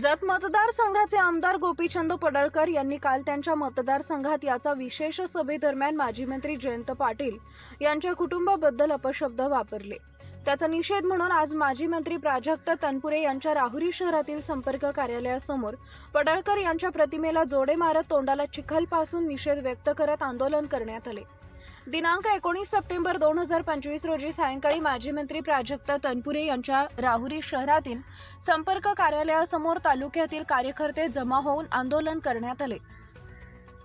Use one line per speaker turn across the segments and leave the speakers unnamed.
जत मतदारसंघाचे आमदार गोपीचंद पडळकर यांनी काल त्यांच्या मतदारसंघात याचा विशेष सभेदरम्यान माजी मंत्री जयंत पाटील यांच्या कुटुंबाबद्दल अपशब्द वापरले. त्याचा निषेध म्हणून आज माजी मंत्री प्राजक्त तनपुरे यांच्या राहुरी शहरातील संपर्क कार्यालयासमोर पडळकर यांच्या प्रतिमेला जोडे मारत तोंडाला चिखलपासून निषेध व्यक्त करत आंदोलन करण्यात आले. दिनांक एकोणीस सप्टेंबर दोन हजार पंचवीस रोजी सायंकाळी माजी मंत्री प्राजक्त तनपुरे यांच्या राहुरी शहरातील संपर्क कार्यालयासमोर तालुक्यातील कार्यकर्ते जमा होऊन आंदोलन करण्यात आले.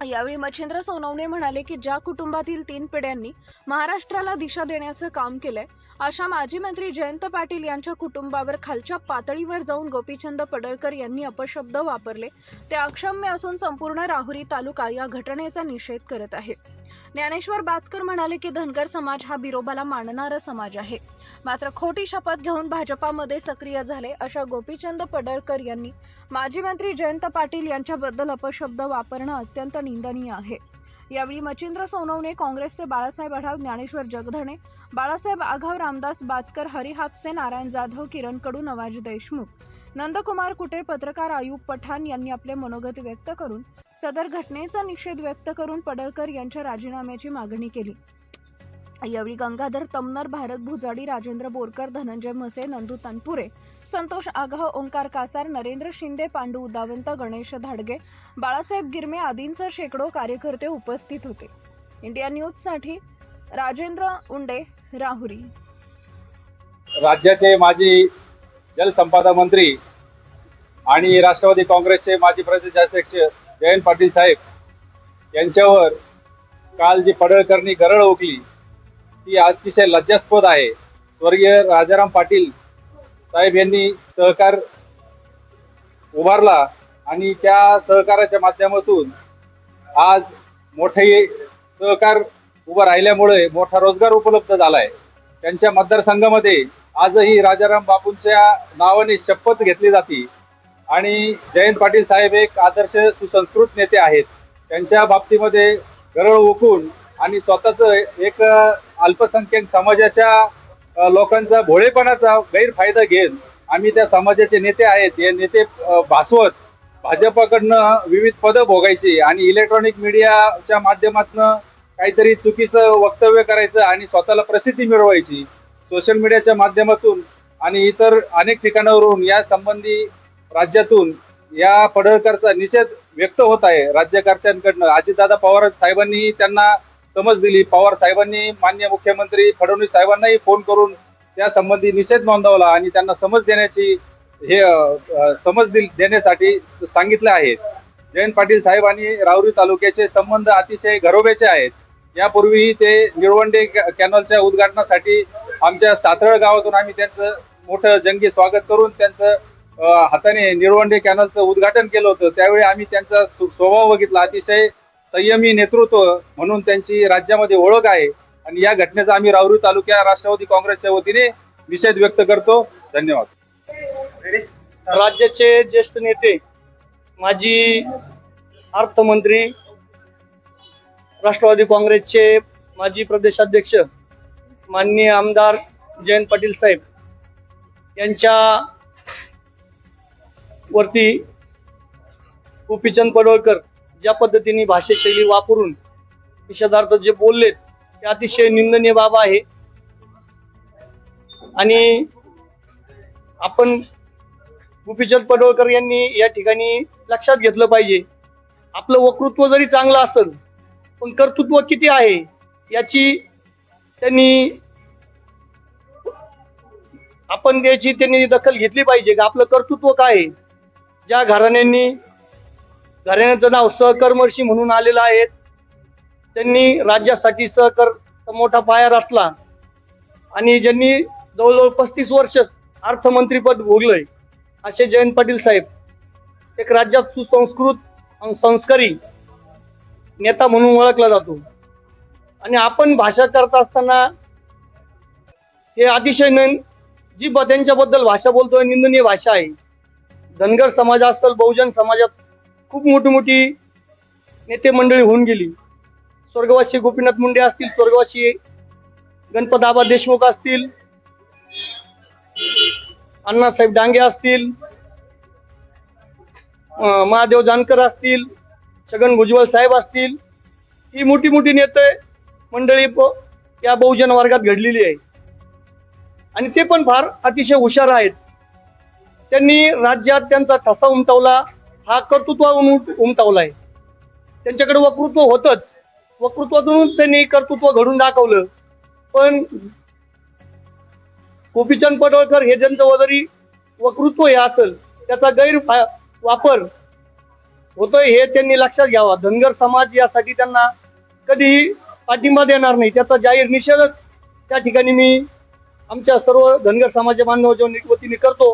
यावेळी मच्छिंद्र सोनवणे म्हणाले की ज्या कुटुंबातील तीन पिढ्यांनी महाराष्ट्राला दिशा देण्याचं काम केलंय अशा माजी मंत्री जयंत पाटील यांच्या कुटुंबावर खालच्या पातळीवर जाऊन गोपीचंद पडळकर यांनी अपशब्द वापरले. ते अक्षम्य असून संपूर्ण राहुरी तालुका या घटनेचा निषेध करत आहे. ज्ञानेश्वर बाचकर म्हणाले की धनगर समाज हा बिरोबाला मानणारा समाज आहे. मात्र खोटी शपथ घेऊन भाजपामध्ये सक्रिय झाले अशा गोपीचंद पडळकर यांनी माजी मंत्री जयंत पाटील यांच्याबद्दल अपशब्द वापरणं अत्यंत निंदनीय आहे. यावेळी मच्छिंद्र सोनवणे काँग्रेसचे बाळासाहेब आढाव ज्ञानेश्वर जगधणे बाळासाहेब आघाव रामदास बाचकर हरी हापसे नारायण जाधव किरण कडू नवाज देशमुख नंदकुमार कुटे पत्रकार आयुब पठाण यांनी आपले मनोगत व्यक्त करून सदर घटनेचा निषेध व्यक्त करून पडळकर यांच्या राजीनाम्याची मागणी केली. यावेळी गंगाधर तमनर भारत भुजाडी राजेंद्र बोरकर धनंजय म्हसे नंदू तनपुरे संतोष आघाव ओंकार कासार नरेंद्र शिंदे पांडू उदावंत गणेश धाडगे बाळासाहेब गिरमे आदींसह शेकडो कार्यकर्ते उपस्थित होते. इंडिया न्यूजसाठी राजेंद्र उंडे राहुरी.
राज्याचे माजी जलसंपदा मंत्री आणि राष्ट्रवादी काँग्रेसचे माजी प्रदेशाध्यक्ष जयंत पाटील साहेब यांच्यावर काल जी पडळकरणी गरळ ओकली ती अतिशय लज्जास्पद आहे. स्वर्गीय राजाराम पाटील साहेब यांनी सहकार उभारला आणि त्या सहकाराच्या माध्यमातून आज मोठे सहकार उभं राहिल्यामुळे मोठा रोजगार उपलब्ध झाला आहे त्यांच्या मतदारसंघामध्ये आजही राजाराम बापूंच्या नावाने शपथ घेतली जाते. आणि जयंत पाटील साहेब एक आदर्श सुसंस्कृत नेते आहेत. त्यांच्या बाबतीमध्ये गरळ ओकून आणि स्वतःच एक अल्पसंख्याक समाजाच्या लोकांचा भोळेपणाचा गैरफायदा घेत आम्ही त्या समाजाचे नेते आहेत. हे नेते भासवत भाजपाकडनं विविध पदं भोगायची आणि इलेक्ट्रॉनिक मीडियाच्या माध्यमातून काहीतरी चुकीचं वक्तव्य करायचं आणि स्वतःला प्रसिद्धी मिळवायची. सोशल मीडियाच्या माध्यमातून आणि इतर अनेक ठिकाणावरून या संबंधी राज्यातून या पडळकरचा निषेध व्यक्त होत आहे. राज्यकर्त्यांकडनं अजितदादा पवार साहेबांनी त्यांना समज दिली. पवार साहेबांनी मान्य मुख्यमंत्री फडणवीस साहेबांनाही फोन करून त्या संबंधी निषेध नोंदवला आणि त्यांना समज देण्याची हे समज दिल देण्यासाठी स- सांगितलं आहे. जयंत पाटील साहेब आणि राहुरी तालुक्याचे संबंध अतिशय घरोब्याचे आहेत. यापूर्वीही ते निळवंडे कॅ- कॅनलच्या उद्घाटनासाठी आमच्या सातरळ गावातून आम्ही त्यांचं मोठं जंगी स्वागत करून त्यांचं हाताने निळवंडे कॅनलचं उद्घाटन केलं होतं. त्यावेळी आम्ही त्यांचा स्व- स्वभाव बघितला. अतिशय संयमी नेतृत्व म्हणून त्यांची राज्यामध्ये ओळख आहे. आणि या घटनेचा आम्ही राहुरी तालुक्या राष्ट्रवादी काँग्रेसच्या वतीने निषेध व्यक्त करतो. धन्यवाद.
राज्याचे ज्येष्ठ नेते माजी अर्थमंत्री राष्ट्रवादी काँग्रेसचे माजी प्रदेशाध्यक्ष माननीय आमदार जयंत पाटील साहेब यांच्या वरती गोपीचंद पडवळकर ज्या पद्धतीने भाषेशैली वापरून निषेधार्थ जे बोललेत ते अतिशय निंदनीय बाब आहे. आणि आपण गोपीचंद पडवळकर यांनी या ठिकाणी लक्षात घेतलं पाहिजे. आपलं वक्तृत्व जरी चांगलं असेल पण कर्तृत्व किती आहे याची त्यांनी आपण त्याची त्यांनी दखल घेतली पाहिजे. का आपलं कर्तृत्व काय आहे? ज्या घराण्यांनी घराण्याचं नाव सहकर्मर्शी म्हणून आलेलं आहे त्यांनी राज्यासाठी सहकर मोठा पाया रचला. आणि ज्यांनी जवळजवळ पस्तीस वर्ष अर्थमंत्रीपद भोगलंय असे जयंत पाटील साहेब एक राज्यात सुसंस्कृत आणि संस्कारी नेता म्हणून ओळखला जातो. आणि आपण भाषा करत असताना हे अतिशय न जी ब- त्यांच्याबद्दल भाषा बोलतोय निंदनीय भाषा आहे. धनगर समाज असेल बहुजन समाजात खूप मोठी मोठी नेते मंडळी होऊन गेली. स्वर्गवासी गोपीनाथ मुंडे असतील स्वर्गवासी गणपत आबा देशमुख असतील अण्णासाहेब डांगे असतील महादेव जानकर असतील छगन भुजबळ साहेब असतील ही मोठी मोठी नेते मंडळी प- या बहुजन वर्गात घडलेली आहे. आणि ते पण फार अतिशय हुशार आहेत. त्यांनी राज्यात त्यांचा ठसा उमटवला हा कर्तृत्व उमटवलाय. त्यांच्याकडे वक्तृत्व होतच. वक्तृत्वातून त्यांनी कर्तृत्व घडून दाखवलं. पण गोपीचंद पडळकर हे ज्यांचं जरी वक्तृत्व हे असेल त्याचा गैर वापर होतोय हे त्यांनी लक्षात घ्यावा. धनगर समाज यासाठी त्यांना कधी पाठिंबा देणार नाही. त्याचा जाहीर निषेधच त्या ठिकाणी मी आमच्या सर्व धनगर समाज बांधवाच्या वतीने करतो.